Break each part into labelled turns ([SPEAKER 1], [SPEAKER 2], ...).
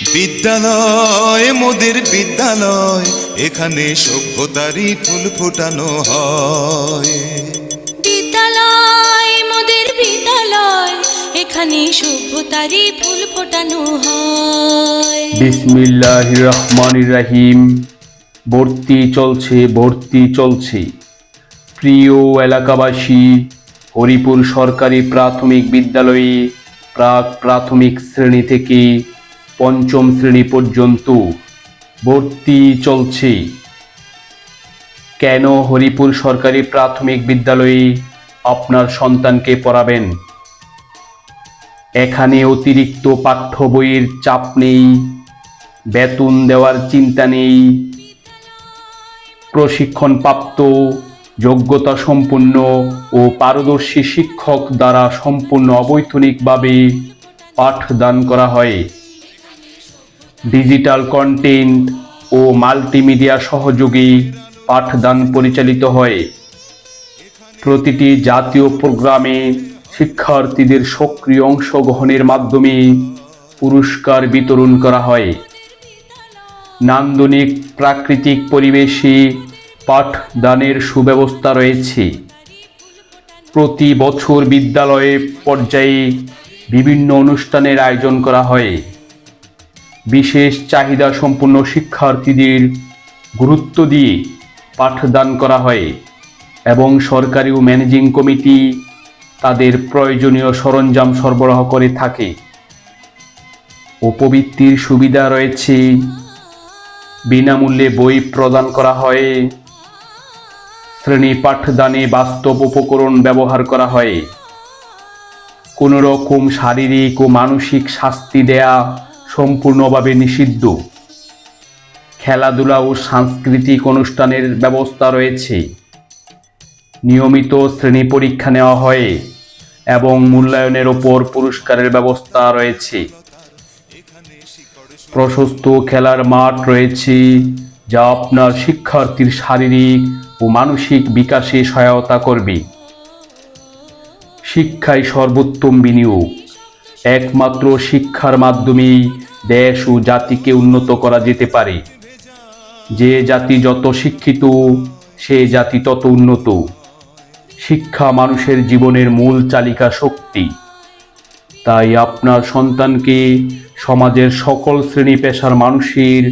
[SPEAKER 1] বিদ্যালয় মোদের বিদ্যালয় এখানে সভ্যতারই ফুল ফোটানো হয়।
[SPEAKER 2] বিদ্যালয় মোদের বিদ্যালয় এখানে সভ্যতারই ফুল ফোটানো হয়।
[SPEAKER 3] বিসমিল্লাহ রহমান রাহিম। ভর্তি চলছে ভর্তি চলছে। প্রিয় এলাকাবাসী হরিপুর সরকারি প্রাথমিক বিদ্যালয়ে প্রাক প্রাথমিক শ্রেণি থেকে পঞ্চম শ্রেণি পর্যন্ত ভর্তি চলছে। কেন হরিপুর সরকারি প্রাথমিক বিদ্যালয়ে আপনার সন্তানকে পড়াবেন? এখানে অতিরিক্ত পাঠ্য বইয়ের চাপ নেই, বেতন দেওয়ার চিন্তা নেই, প্রশিক্ষণপ্রাপ্ত, যোগ্যতা সম্পন্ন ও পারদর্শী শিক্ষক দ্বারা সম্পূর্ণ অবৈতনিকভাবে পাঠদান করা হয়। ডিজিটাল কন্টেন্ট ও মাল্টিমিডিয়া সহযোগে পাঠদান পরিচালিত হয়। প্রতিটি জাতীয় প্রোগ্রামে শিক্ষার্থীদের সক্রিয় অংশগ্রহণের মাধ্যমে পুরস্কার বিতরণ করা হয়। নান্দনিক প্রাকৃতিক পরিবেশে পাঠদানের সুব্যবস্থা রয়েছে। প্রতি বছর বিদ্যালয়ে পর্যায়ে বিভিন্ন অনুষ্ঠানের আয়োজন করা হয়। বিশেষ চাহিদা সম্পন্ন শিক্ষার্থীদের গুরুত্ব দিয়ে পাঠদান করা হয় এবং সরকারি ও ম্যানেজিং কমিটি তাদের প্রয়োজনীয় সরঞ্জাম সরবরাহ করে থাকে। উপবৃত্তির সুবিধা রয়েছে। বিনামূল্যে বই প্রদান করা হয়। শ্রেণি পাঠদানে বাস্তব উপকরণ ব্যবহার করা হয়। কোনো রকম শারীরিক ও মানসিক শাস্তি দেয়া সম্পূর্ণভাবে নিষিদ্ধ। খেলাধুলা ও সাংস্কৃতিক অনুষ্ঠানের ব্যবস্থা রয়েছে। নিয়মিত শ্রেণি পরীক্ষা নেওয়া হয় এবং মূল্যায়নের ওপর পুরস্কারের ব্যবস্থা রয়েছে। প্রশস্ত খেলার মাঠ রয়েছে যা আপনার শিক্ষার্থীর শারীরিক ও মানসিক বিকাশে সহায়তা করবে। শিক্ষায় সর্বোত্তম বিনিয়োগ। একমাত্র শিক্ষার মাধ্যমেই দেশ ও জাতিকে উন্নত করা যেতে পারে। যে জাতি যত শিক্ষিত, সে জাতি তত উন্নত। শিক্ষা মানুষের জীবনের মূল চালিকা শক্তি। তাই আপনার সন্তানকে সমাজের সকল শ্রেণি পেশার মানুষের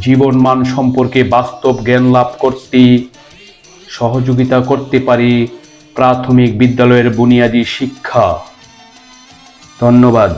[SPEAKER 3] জীবনমান সম্পর্কে বাস্তব জ্ঞান লাভ করতে, সহযোগিতা করতে পারে প্রাথমিক বিদ্যালয়ের বুনিয়াদী শিক্ষা। ধন্যবাদ।